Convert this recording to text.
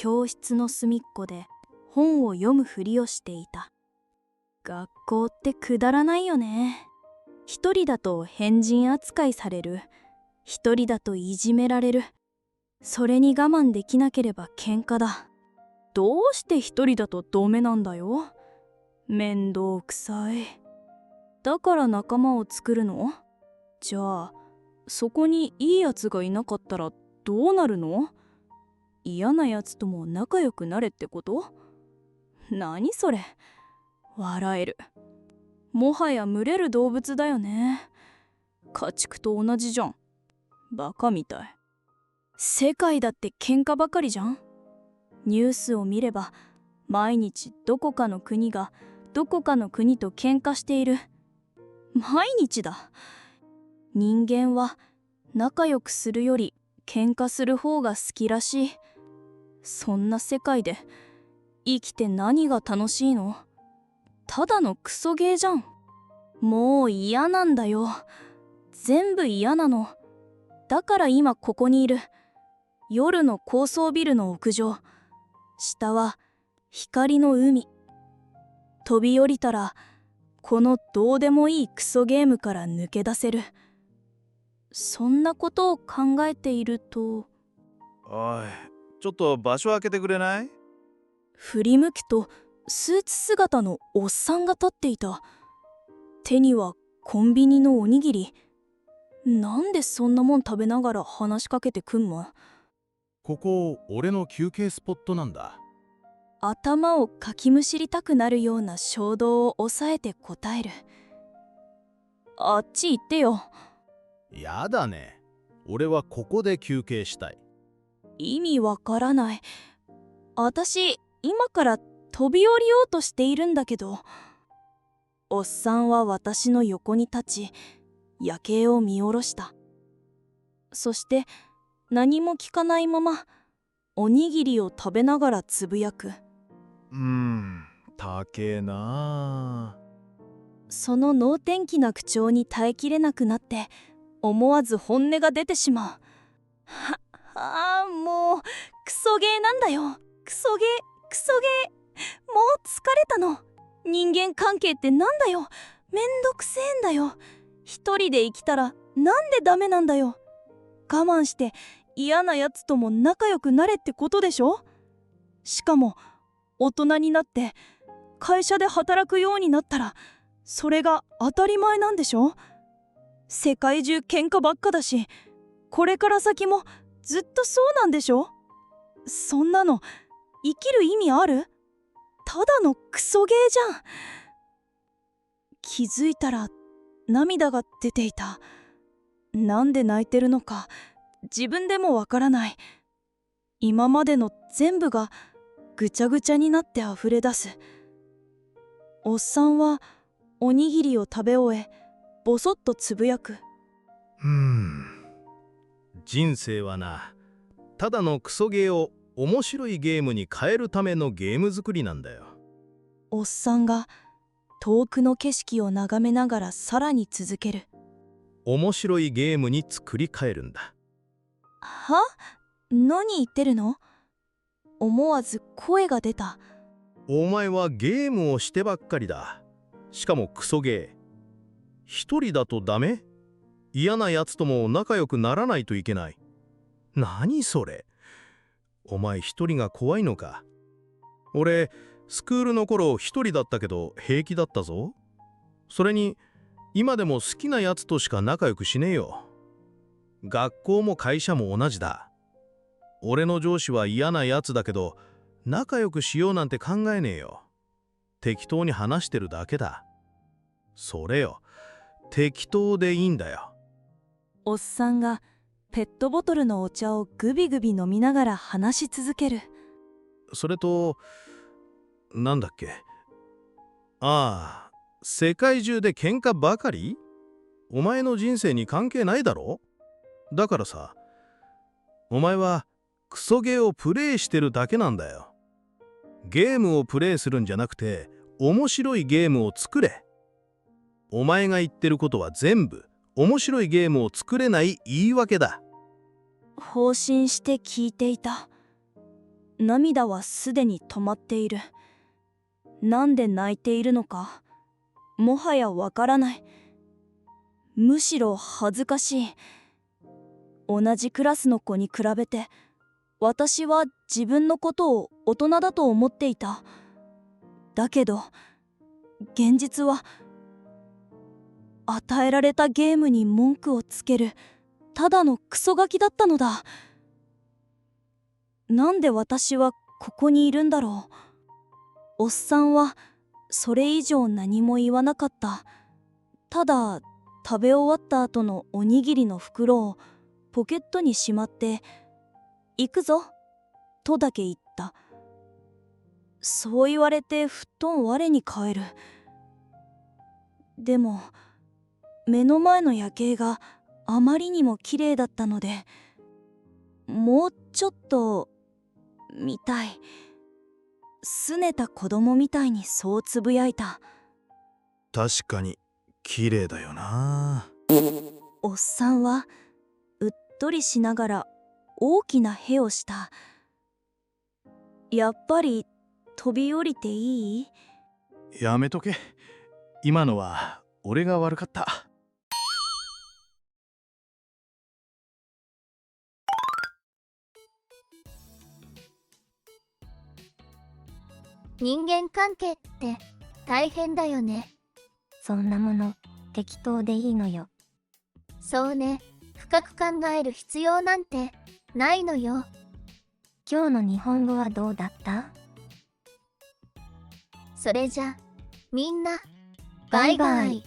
教室の隅っこで本を読むふりをしていた。学校ってくだらないよね。一人だと変人扱いされる。一人だといじめられる。それに我慢できなければ喧嘩だ。どうして一人だとダメなんだよ。面倒くさい。だから仲間を作るの？じゃあそこにいいやつがいなかったらどうなるの？嫌なやつとも仲良くなれってこと？何それ？笑える。もはや群れる動物だよね。家畜と同じじゃん。バカみたい。世界だって喧嘩ばかりじゃん？ニュースを見れば毎日どこかの国がどこかの国と喧嘩している。毎日だ。人間は仲良くするより喧嘩する方が好きらしい。そんな世界で生きて何が楽しいの？ただのクソゲーじゃん。もう嫌なんだよ。全部嫌なの。だから今ここにいる。夜の高層ビルの屋上。下は光の海。飛び降りたらこのどうでもいいクソゲームから抜け出せる。そんなことを考えていると。おいちょっと場所開けてくれない？振り向くとスーツ姿のおっさんが立っていた。手にはコンビニのおにぎり。なんでそんなもん食べながら話しかけてくんもここ俺の休憩スポットなんだ。頭をかきむしりたくなるような衝動を抑えて答える。あっち行ってよ。やだね。俺はここで休憩したい意味わからない。私今から飛び降りようとしているんだけど。おっさんは私の横に立ち夜景を見下ろした。そして何も聞かないままおにぎりを食べながらつぶやく。うーん高えなその能天気な口調に耐えきれなくなって思わず本音が出てしまう。はあーもうクソゲーなんだよ。クソゲークソゲー。もう疲れたの。人間関係ってなんだよ。めんどくせえんだよ。一人で生きたらなんでダメなんだよ。我慢して嫌なやつとも仲良くなれってことでしょ？しかも大人になって会社で働くようになったらそれが当たり前なんでしょ？世界中喧嘩ばっかだしこれから先もずっとそうなんでしょ？そんなの生きる意味ある？ただのクソゲーじゃん。気づいたら涙が出ていた。なんで泣いてるのか自分でもわからない。今までの全部がぐちゃぐちゃになって溢れ出す。おっさんはおにぎりを食べ終えボソッとつぶやく。うん。人生はなただのクソゲーを面白いゲームに変えるためのゲーム作りなんだよ。おっさんが遠くの景色を眺めながらさらに続ける。面白いゲームに作り変えるんだ。は？何言ってるの？思わず声が出た。お前はゲームをしてばっかりだ。しかもクソゲー。一人だとダメ？嫌なやつとも仲良くならないといけない。何それ。お前一人が怖いのか。俺スクールの頃一人だったけど平気だったぞ。それに今でも好きなやつとしか仲良くしねえよ。学校も会社も同じだ。俺の上司は嫌なやつだけど仲良くしようなんて考えねえよ。適当に話してるだけだ。それよ。適当でいいんだよ。おっさんがペットボトルのお茶をグビグビ飲みながら話し続ける。それとなんだっけ？ああ世界中で喧嘩ばかり？お前の人生に関係ないだろ？だからさお前はクソゲーをプレイしてるだけなんだよ。ゲームをプレイするんじゃなくて面白いゲームを作れ。お前が言ってることは全部面白いゲームを作れない言い訳だ。放心して聞いていた。涙はすでに止まっている。なんで泣いているのかもはやわからない。むしろ恥ずかしい。同じクラスの子に比べて私は自分のことを大人だと思っていた。だけど現実は与えられたゲームに文句をつける。ただのクソガキだったのだ。なんで私はここにいるんだろう。おっさんはそれ以上何も言わなかった。ただ食べ終わった後のおにぎりの袋をポケットにしまって「行くぞ」とだけ言った。そう言われてふっとん我に返る。でも目の前の夜景があまりにも綺麗だったのでもうちょっと見たい。拗ねた子供みたいにそうつぶやいた。確かに綺麗だよな。おっさんはうっとりしながら大きなへをした。やっぱり飛び降りていい？やめとけ。今のは俺が悪かった人間関係って大変だよね。そんなもの適当でいいのよ。そうね。深く考える必要なんてないのよ。今日の日本語はどうだった？それじゃみんなバイバイ